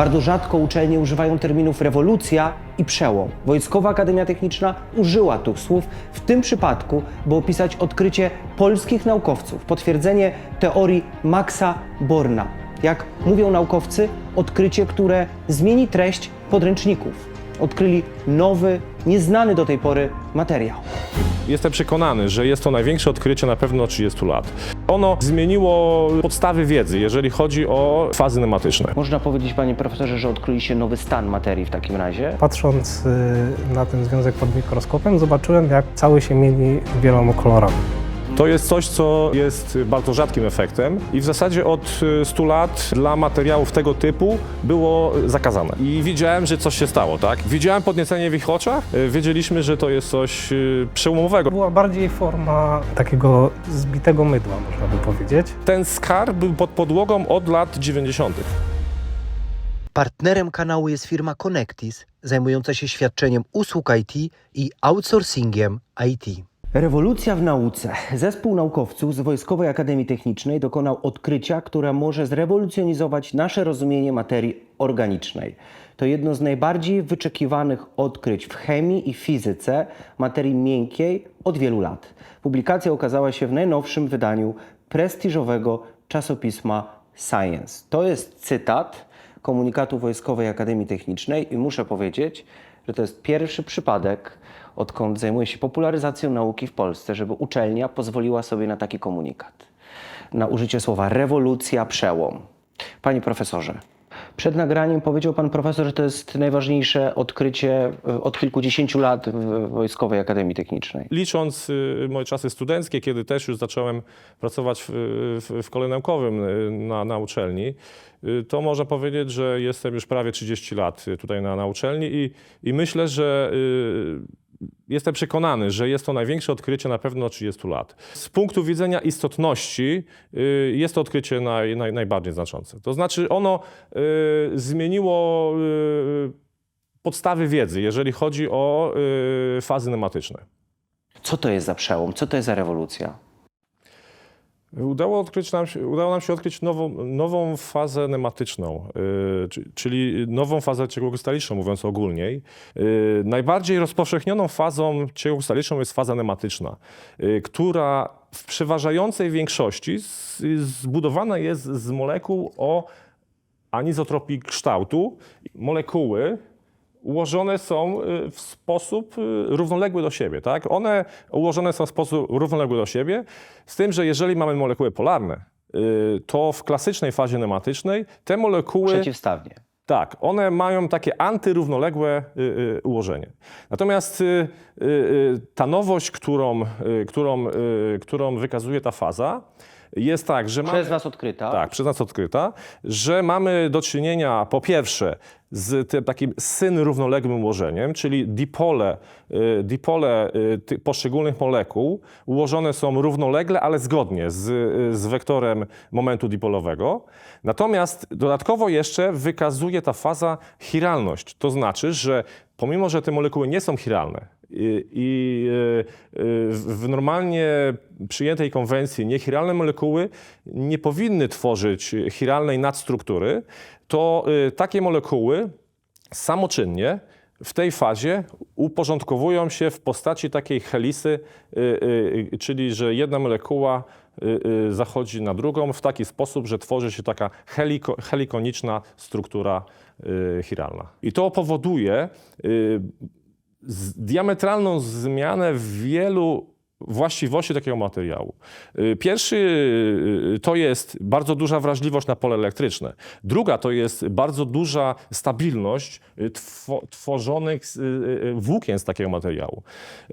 Bardzo rzadko uczelnie używają terminów rewolucja i przełom. Wojskowa Akademia Techniczna użyła tych słów w tym przypadku, by opisać odkrycie polskich naukowców, potwierdzenie teorii Maxa Borna. Jak mówią naukowcy, odkrycie, które zmieni treść podręczników. Odkryli nowy, nieznany do tej pory materiał. Jestem przekonany, że jest to największe odkrycie na pewno od 30 lat. Ono zmieniło podstawy wiedzy, jeżeli chodzi o fazy nematyczne. Można powiedzieć, panie profesorze, że odkryliście nowy stan materii w takim razie? Patrząc y, na ten związek pod mikroskopem, zobaczyłem, jak cały się mieni wieloma kolorami. To jest coś, co jest bardzo rzadkim efektem i w zasadzie od y, 100 lat dla materiałów tego typu było zakazane. I widziałem, że coś się stało, tak? Widziałem podniecenie w ich oczach, y, wiedzieliśmy, że to jest coś y, przełomowego. Była bardziej forma takiego zbitego mydła, można by powiedzieć. Ten skarb był pod podłogą od lat 90. Partnerem kanału jest firma Connectis, zajmująca się świadczeniem usług IT i outsourcingiem IT. Rewolucja w nauce. Zespół naukowców z Wojskowej Akademii Technicznej dokonał odkrycia, które może zrewolucjonizować nasze rozumienie materii organicznej. To jedno z najbardziej wyczekiwanych odkryć w chemii i fizyce materii miękkiej od wielu lat. Publikacja ukazała się w najnowszym wydaniu prestiżowego czasopisma Science. To jest cytat komunikatu Wojskowej Akademii Technicznej i muszę powiedzieć, że to jest pierwszy przypadek, odkąd zajmuję się popularyzacją nauki w Polsce, żeby uczelnia pozwoliła sobie na taki komunikat. Na użycie słowa rewolucja, przełom. Panie profesorze, przed nagraniem powiedział pan profesor, że to jest najważniejsze odkrycie e, od kilkudziesięciu lat w Wojskowej Akademii Technicznej. Licząc y, moje czasy studenckie, kiedy też już zacząłem pracować w, w, w kole naukowym y, na, na uczelni, y, to można powiedzieć, że jestem już prawie 30 lat tutaj na, na uczelni i, i myślę, że jestem przekonany, że jest to największe odkrycie na pewno od 30 lat. Z punktu widzenia istotności y, jest to odkrycie naj, naj, najbardziej znaczące. To znaczy ono y, zmieniło y, podstawy wiedzy, jeżeli chodzi o fazy nematyczne. Co to jest za przełom? Co to jest za rewolucja? Udało, odkryć nam się, udało nam się odkryć nową, nową fazę nematyczną, y, czy- czyli nową fazę ciekłokrystaliczną, mówiąc ogólniej. Y, najbardziej rozpowszechnioną fazą ciekłokrystaliczną jest faza nematyczna, y, która w przeważającej większości zbudowana jest z molekuł o anizotropii kształtu. Molekuły ułożone są y, w sposób y, równoległy do siebie. Tak? One ułożone są w sposób równoległy do siebie, z tym, że jeżeli mamy molekuły polarne, y, to w klasycznej fazie nematycznej te molekuły... Przeciwstawnie. Tak, one mają takie antyrównoległe ułożenie. Natomiast ta nowość, którą, którą, którą wykazuje ta faza, jest tak, że mamy... Przez was odkryta. Tak, przez nas odkryta, że mamy do czynienia po pierwsze z tym takim synrównoległym ułożeniem, czyli dipole, y, dipole y, poszczególnych molekuł ułożone są równolegle, ale zgodnie z, y, z wektorem momentu dipolowego. Natomiast dodatkowo jeszcze wykazuje ta faza chiralność. To znaczy, że pomimo, że te molekuły nie są chiralne, i, y, w normalnie przyjętej konwencji niechiralne molekuły nie powinny tworzyć chiralnej nadstruktury, to y, takie molekuły samoczynnie w tej fazie uporządkowują się w postaci takiej helisy, y, czyli że jedna molekuła zachodzi na drugą w taki sposób, że tworzy się taka heliko, helikoniczna struktura chiralna. I to powoduje diametralną zmianę w wielu właściwości takiego materiału. Y, Pierwszy y, to jest bardzo duża wrażliwość na pole elektryczne. Druga to jest bardzo duża stabilność y, two, tworzonych y, y, włókien z takiego materiału.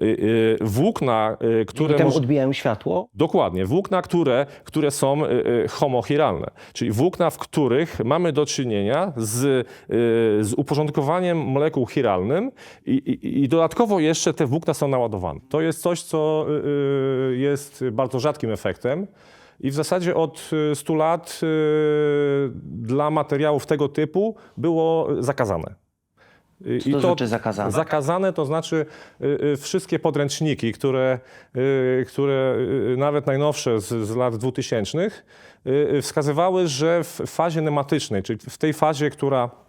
Y, y, Włókna, y, które... Potem moż- odbijają światło. Dokładnie. Włókna, które, które są y, y, homochiralne, czyli włókna, w których mamy do czynienia z, y, z uporządkowaniem molekuł chiralnym i, i, i dodatkowo jeszcze te włókna są naładowane. To jest coś, co y, y, jest bardzo rzadkim efektem. I w zasadzie od y, 100 lat y, dla materiałów tego typu było zakazane. Y, Co to znaczy zakazane? Zakazane to znaczy y, y, wszystkie podręczniki, które, y, które y, nawet najnowsze z, z lat 2000 y, y, wskazywały, że w fazie nematycznej, czyli w tej fazie, która y,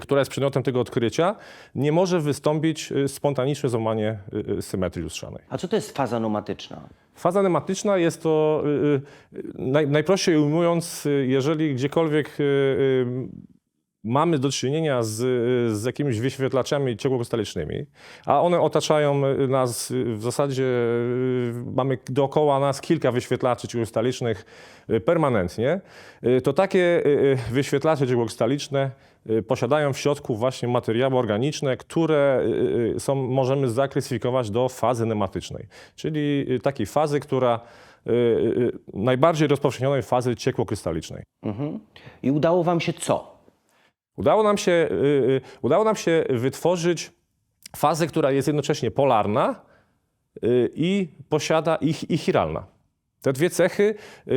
która jest przedmiotem tego odkrycia, nie może wystąpić y, spontaniczne złamanie y, y, symetrii lustrzanej. A co to jest faza nomatyczna? Faza nematyczna jest to, y, y, naj, najprościej ujmując, y, jeżeli gdziekolwiek y, y, mamy do czynienia z, z jakimiś wyświetlaczami ciekłokrystalicznymi, a one otaczają nas w zasadzie, mamy dookoła nas kilka wyświetlaczy ciekłokrystalicznych y, permanentnie, y, to takie y, wyświetlacze ciekłokrystaliczne y, posiadają w środku właśnie materiały organiczne, które są, możemy zaklasyfikować do fazy nematycznej, czyli takiej fazy, która najbardziej rozpowszechnionej fazy ciekłokrystalicznej. Mhm. I udało wam się co? Udało nam się, y, y, udało nam się wytworzyć fazę, która jest jednocześnie polarna y, i posiada i, i chiralna. Te dwie cechy, y,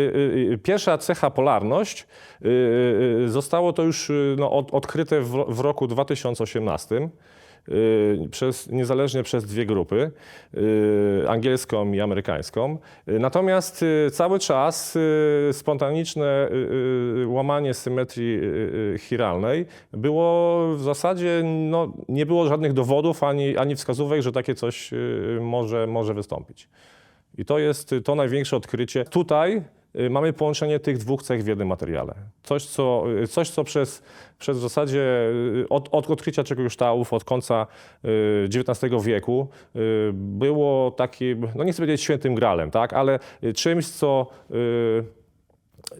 y, pierwsza cecha polarność, zostało to już no, od, odkryte w, roku 2018 y, przez, niezależnie przez dwie grupy, y, angielską i amerykańską. Y, Natomiast y, cały czas y, spontaniczne y, y, łamanie symetrii y, y, chiralnej było w zasadzie, no, nie było żadnych dowodów ani, ani wskazówek, że takie coś y, może, może wystąpić. I to jest y, to największe odkrycie. Tutaj y, mamy połączenie tych dwóch cech w jednym materiale. Coś, co, y, coś, co przez, przez w zasadzie y, od, od odkrycia kryształów, od końca y, XIX wieku y, było takim, no nie chcę powiedzieć świętym gralem, tak, ale y, czymś, co y,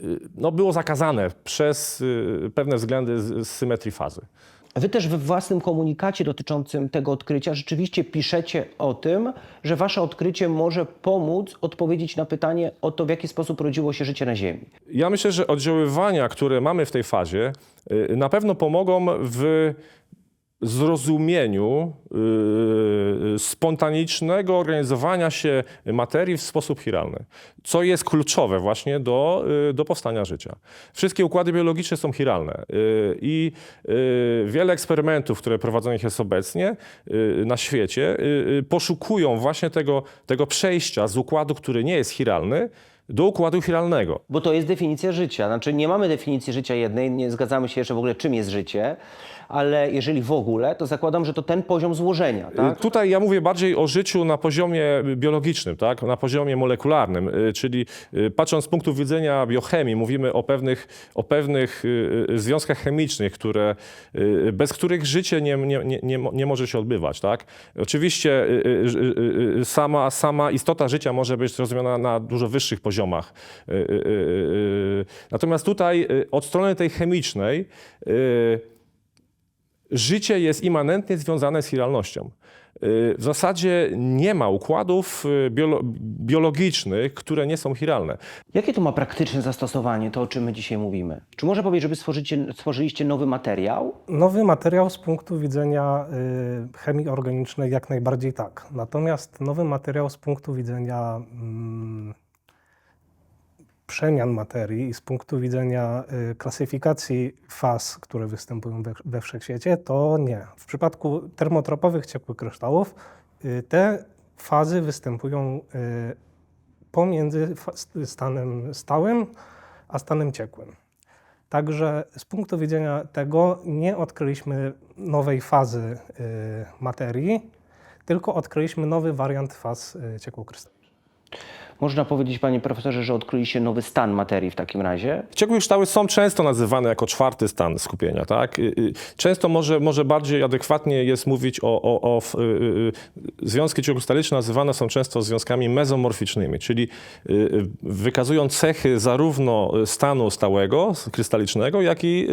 y, no było zakazane przez y, pewne względy z symetrii fazy. Wy też we własnym komunikacie dotyczącym tego odkrycia rzeczywiście piszecie o tym, że wasze odkrycie może pomóc odpowiedzieć na pytanie o to, w jaki sposób rodziło się życie na Ziemi. Ja myślę, że oddziaływania, które mamy w tej fazie, y, na pewno pomogą w zrozumieniu y, spontanicznego organizowania się materii w sposób chiralny, co jest kluczowe właśnie do, y, do powstania życia. Wszystkie układy biologiczne są chiralne y, i wiele eksperymentów, które prowadzonych jest obecnie na świecie, poszukują właśnie tego, tego przejścia z układu, który nie jest chiralny, do układu chiralnego. Bo to jest definicja życia. Znaczy nie mamy definicji życia jednej, nie zgadzamy się jeszcze w ogóle czym jest życie, ale jeżeli w ogóle, to zakładam, że to ten poziom złożenia, tak? Y, Tutaj ja mówię bardziej o życiu na poziomie biologicznym, tak? na poziomie molekularnym, y, czyli y, patrząc z punktu widzenia biochemii, mówimy o pewnych, o pewnych związkach chemicznych, które, bez których życie nie, nie, nie, nie, mo- nie może się odbywać. Tak? Oczywiście sama, sama istota życia może być zrozumiana na dużo wyższych poziomach. Natomiast tutaj od strony tej chemicznej życie jest immanentnie związane z chiralnością. Y, W zasadzie nie ma układów y, biolo- biologicznych, które nie są chiralne. Jakie to ma praktyczne zastosowanie, to o czym my dzisiaj mówimy? Czy może powiedzieć, żeby stworzycie, stworzyliście nowy materiał? Nowy materiał z punktu widzenia y, chemii organicznej jak najbardziej tak. Natomiast nowy materiał z punktu widzenia mm, przemian materii i z punktu widzenia y, klasyfikacji faz, które występują we, wszechświecie, to nie. W przypadku termotropowych ciepłych kryształów y, te fazy występują y, pomiędzy stanem stałym a stanem ciekłym. Także z punktu widzenia tego nie odkryliśmy nowej fazy materii, tylko odkryliśmy nowy wariant faz ciekłokrystalicznych. Można powiedzieć, panie profesorze, że odkryliście nowy stan materii w takim razie? Ciekłe kryształy są często nazywane jako czwarty stan skupienia. Tak? Y, y, Często może, może bardziej adekwatnie jest mówić o, o, o y, związki ciekłokrystaliczne nazywane są często związkami mezomorficznymi, czyli wykazują cechy zarówno stanu stałego, krystalicznego, jak i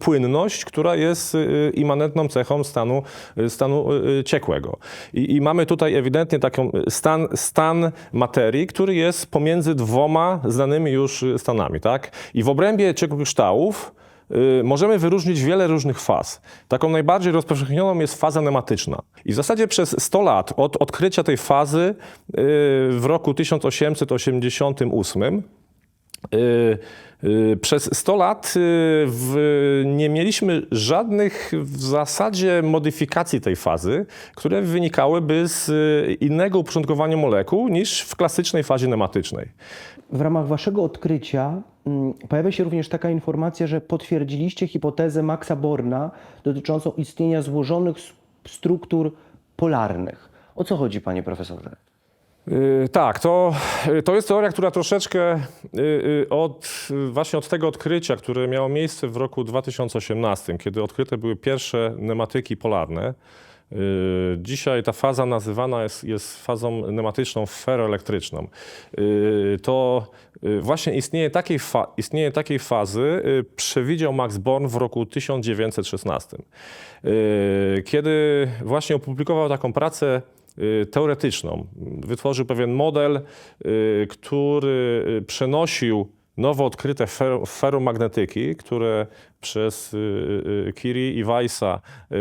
płynność, która jest immanentną cechą stanu, stanu ciekłego. I, I mamy tutaj ewidentnie taką stan, stan materii, który jest pomiędzy dwoma znanymi już stanami. Tak? I w obrębie ciekłokryształów y, możemy wyróżnić wiele różnych faz. Taką najbardziej rozpowszechnioną jest faza nematyczna. I w zasadzie przez 100 lat od odkrycia tej fazy y, w roku 1888 Y, y, Przez 100 lat y, nie mieliśmy żadnych w zasadzie modyfikacji tej fazy, które wynikałyby z y, innego uporządkowania molekuł niż w klasycznej fazie nematycznej. W ramach waszego odkrycia mm, pojawia się również taka informacja, że potwierdziliście hipotezę Maxa Borna dotyczącą istnienia złożonych struktur polarnych. O co chodzi, panie profesorze? Y, Tak, to, to jest teoria, która troszeczkę y, y, od, y, właśnie od tego odkrycia, które miało miejsce w roku 2018, kiedy odkryte były pierwsze nematyki polarne. y, Dzisiaj ta faza nazywana jest, jest fazą nematyczną ferroelektryczną. Y, To y, właśnie istnienie takiej, fa, istnienie takiej fazy y, przewidział Max Born w roku 1916. Y, Kiedy właśnie opublikował taką pracę y, teoretyczną. Wytworzył pewien model, y, który y, przenosił nowo odkryte fer- ferromagnetyki, które przez y, y, Curie i Weissa y, y,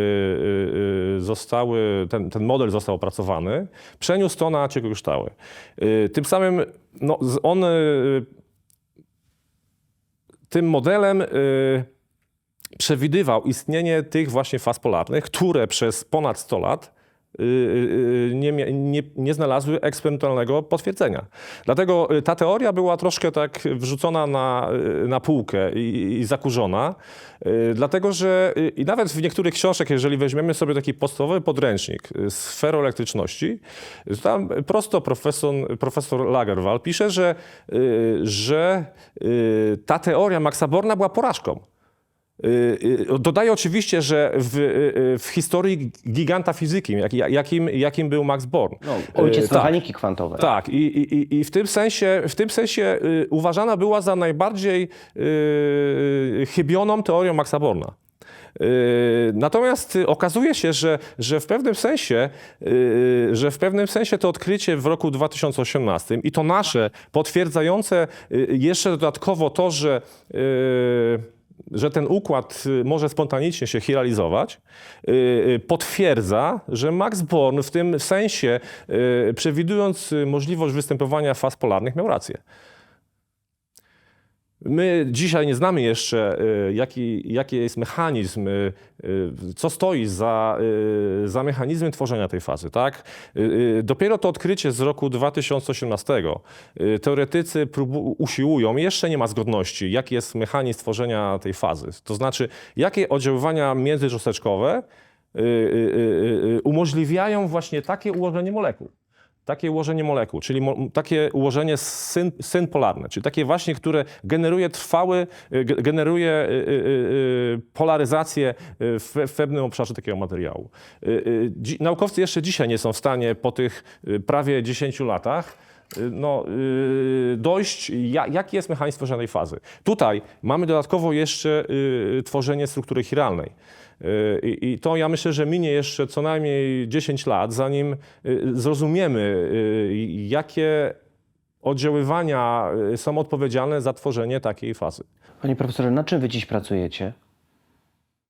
y, zostały, ten, ten model został opracowany, przeniósł to na ciekłokryształy. Y, Tym samym no, on y, tym modelem y, przewidywał istnienie tych właśnie faz polarnych, które przez ponad 100 lat y, y, nie, mia- nie, nie znalazły eksperymentalnego potwierdzenia. Dlatego y, ta teoria była troszkę tak wrzucona na, y, na półkę i, i zakurzona, y, dlatego że y, i nawet w niektórych książkach, jeżeli weźmiemy sobie taki podstawowy podręcznik y, z ferroelektryczności, tam prosto profesor, profesor Lagerwal pisze, że, y, że y, ta teoria Maxa Borna była porażką. Y, y, Dodaję oczywiście, że w, y, w historii giganta fizyki, jak, jakim, jakim był Max Born. No, ojciec tak. mechaniki kwantowej. Tak, i, i, i- w tym sensie, w tym sensie uważana była za najbardziej y, chybioną teorią Maxa Borna. Natomiast okazuje się, że, że w pewnym sensie, że w pewnym sensie to odkrycie w roku 2018 i to nasze potwierdzające jeszcze dodatkowo to, że że ten układ y, może spontanicznie się chiralizować, y, y, potwierdza, że Max Born w tym sensie, przewidując możliwość występowania faz polarnych, miał rację. My dzisiaj nie znamy jeszcze, y, jaki, jaki jest mechanizm, y, y, co stoi za, za mechanizmem tworzenia tej fazy. Tak? Dopiero to odkrycie z roku 2018 y, teoretycy usiłują, jeszcze nie ma zgodności, jaki jest mechanizm tworzenia tej fazy. To znaczy, jakie oddziaływania międzycząsteczkowe umożliwiają właśnie takie ułożenie molekuł takie ułożenie molekuł, czyli mo takie ułożenie syn, synpolarne, czyli takie właśnie, które generuje trwały, y, ge- generuje y, y, polaryzację w, w pewnym obszarze takiego materiału. Naukowcy jeszcze dzisiaj nie są w stanie po tych prawie 10 latach no, dojść, ja, jaki jest mechanizm tworzenia tej fazy. Tutaj mamy dodatkowo jeszcze tworzenie struktury chiralnej. Y, I, I to ja myślę, że minie jeszcze co najmniej 10 lat, zanim y, zrozumiemy, y, jakie oddziaływania są odpowiedzialne za tworzenie takiej fazy. Panie profesorze, na czym wy dziś pracujecie?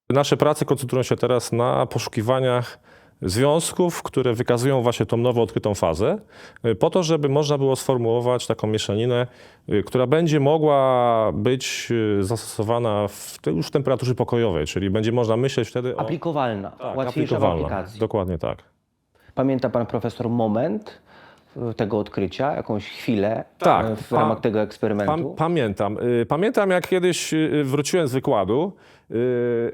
Nasze prace koncentrują się teraz na poszukiwaniach związków, które wykazują właśnie tą nowo odkrytą fazę, y, po to, żeby można było sformułować taką mieszaninę, y, która będzie mogła być y, zastosowana w, już w temperaturze pokojowej, czyli będzie można myśleć wtedy o... Aplikowalna, Tak, łatwiejsza w aplikowalna. aplikacji. Dokładnie tak. Pamięta pan profesor moment tego odkrycia, jakąś chwilę Tak, y, w pa- ramach tego eksperymentu? Pam, pamiętam. Y, Pamiętam, jak kiedyś y, wróciłem z wykładu, y,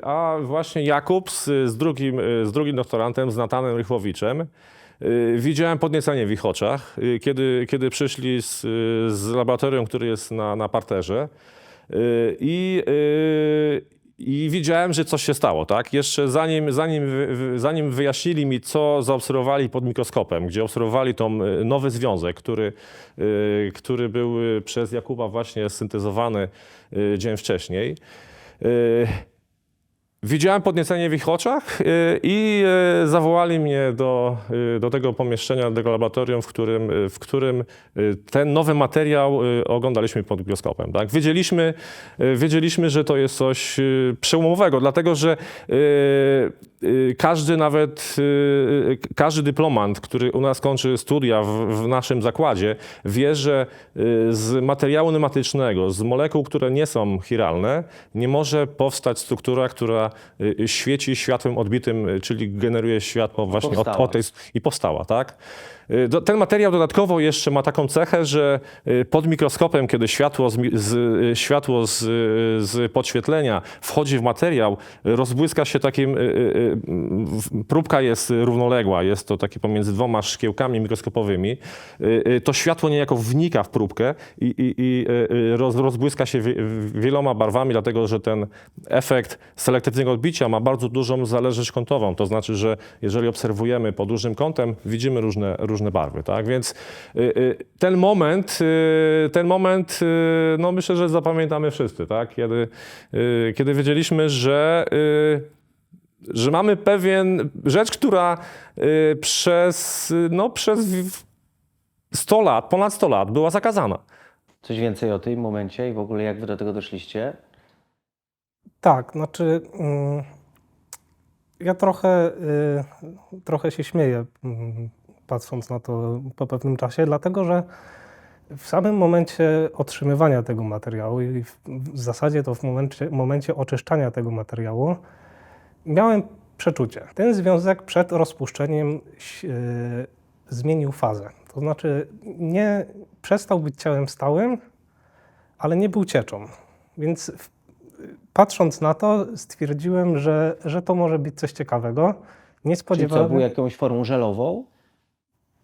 a właśnie Jakub z, z, drugim, y, z drugim doktorantem, z Natanem Rychłowiczem, y, widziałem podniecenie w ich oczach, y, kiedy, kiedy przyszli z, y, z laboratorium, który jest na, na parterze. Y, I, y, i widziałem, że coś się stało, tak? Jeszcze zanim, zanim, zanim wyjaśnili mi, co zaobserwowali pod mikroskopem, gdzie obserwowali tą y, nowy związek, który, y, który był y, przez Jakuba właśnie syntezowany dzień wcześniej. Widziałem podniecenie w ich oczach y, i y, zawołali mnie do, y, do tego pomieszczenia, do tego laboratorium, w którym, w którym ten nowy materiał oglądaliśmy pod mikroskopem. Tak? Wiedzieliśmy, wiedzieliśmy, że to jest coś przełomowego, dlatego że każdy nawet, każdy dyplomant, który u nas kończy studia w, w naszym zakładzie, wie, że z materiału pneumatycznego, z molekuł, które nie są chiralne, nie może powstać struktura, która świeci światłem odbitym, y, czyli generuje światło właśnie od, od tej i powstała, tak? Y, Ten materiał dodatkowo jeszcze ma taką cechę, że y, pod mikroskopem, kiedy światło z, z, y, światło z, z podświetlenia wchodzi w materiał, rozbłyska się takim, próbka jest równoległa, jest to takie pomiędzy dwoma szkiełkami mikroskopowymi, to światło niejako wnika w próbkę i, i, i roz, rozbłyska się wie, wieloma barwami, dlatego że ten efekt selektywnego odbicia ma bardzo dużą zależność kątową. To znaczy, że jeżeli obserwujemy pod dużym kątem, widzimy różne, różne barwy. Tak? Więc y, y, ten moment, y, ten moment, no myślę, że zapamiętamy wszyscy, tak? kiedy, kiedy wiedzieliśmy, że że mamy pewien rzecz, która przez, no, przez w- 100 lat, ponad 100 lat była zakazana. Coś więcej o tym momencie i w ogóle jak wy do tego doszliście? Tak, znaczy mm, ja trochę, trochę się śmieję, mm, patrząc na to po pewnym czasie, dlatego że w samym momencie otrzymywania tego materiału i w, w zasadzie to w momencie, momencie oczyszczania tego materiału miałem przeczucie. Ten związek przed rozpuszczeniem y, zmienił fazę. To znaczy nie przestał być ciałem stałym, ale nie był cieczą. Więc w, patrząc na to, stwierdziłem, że, że to może być coś ciekawego. Nie Czyli co, spodziewałem był jakąś formą żelową?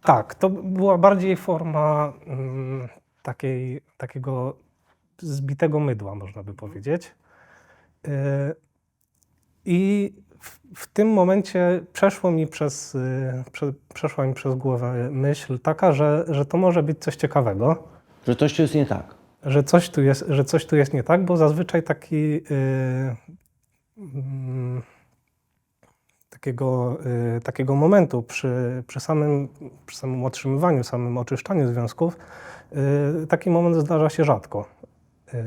Tak, to była bardziej forma mm, takiej, takiego zbitego mydła, można by powiedzieć. Yy, I w, w tym momencie przeszło mi przez, yy, prze, przeszła mi przez głowę myśl taka, że, że to może być coś ciekawego. Że coś tu jest nie tak. że coś tu jest, że coś tu jest nie tak, bo zazwyczaj taki yy, mm, takiego, yy, takiego momentu przy, przy, samym, przy samym otrzymywaniu, samym oczyszczaniu związków, yy, taki moment zdarza się rzadko. Yy,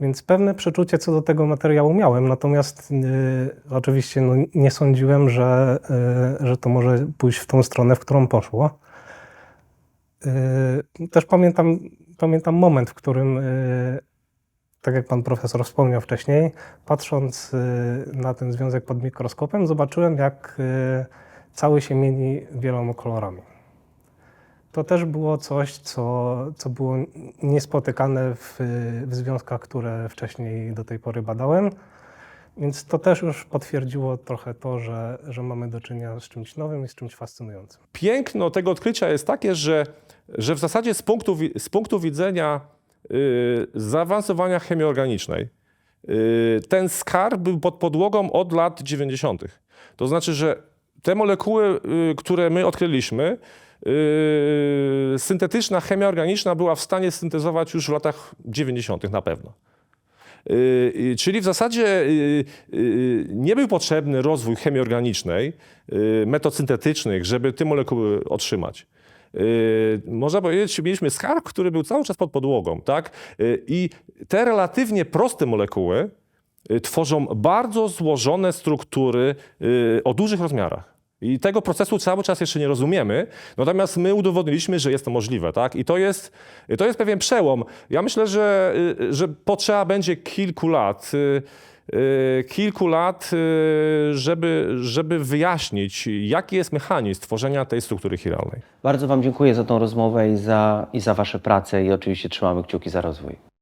więc pewne przeczucie co do tego materiału miałem, natomiast yy, oczywiście no, nie sądziłem, że, yy, że to może pójść w tą stronę, w którą poszło. Yy, Też pamiętam, pamiętam moment, w którym, tak jak pan profesor wspomniał wcześniej, patrząc yy, na ten związek pod mikroskopem, zobaczyłem, jak yy, cały się mieni wieloma kolorami. To też było coś, co, co było niespotykane w, w związkach, które wcześniej do tej pory badałem. Więc to też już potwierdziło trochę to, że, że mamy do czynienia z czymś nowym i z czymś fascynującym. Piękno tego odkrycia jest takie, że, że w zasadzie z punktu, z punktu widzenia y, zaawansowania chemii organicznej, y, ten skarb był pod podłogą od lat 90. To znaczy, że te molekuły, y, które my odkryliśmy, y, syntetyczna chemia organiczna była w stanie syntezować już w latach 90. na pewno. Y, y, Czyli w zasadzie y, y, nie był potrzebny rozwój chemii organicznej, y, metod syntetycznych, żeby te molekuły otrzymać. Y, Można powiedzieć, mieliśmy skarb, który był cały czas pod podłogą, tak? Y, I te relatywnie proste molekuły y, tworzą bardzo złożone struktury o dużych rozmiarach. I tego procesu cały czas jeszcze nie rozumiemy, natomiast my udowodniliśmy, że jest to możliwe, tak? I to jest, to jest pewien przełom. Ja myślę, że, że potrzeba będzie kilku lat, kilku lat, y, żeby, żeby wyjaśnić, jaki jest mechanizm tworzenia tej struktury chiralnej. Bardzo Wam dziękuję za tą rozmowę i za, i za Wasze prace i oczywiście trzymamy kciuki za rozwój.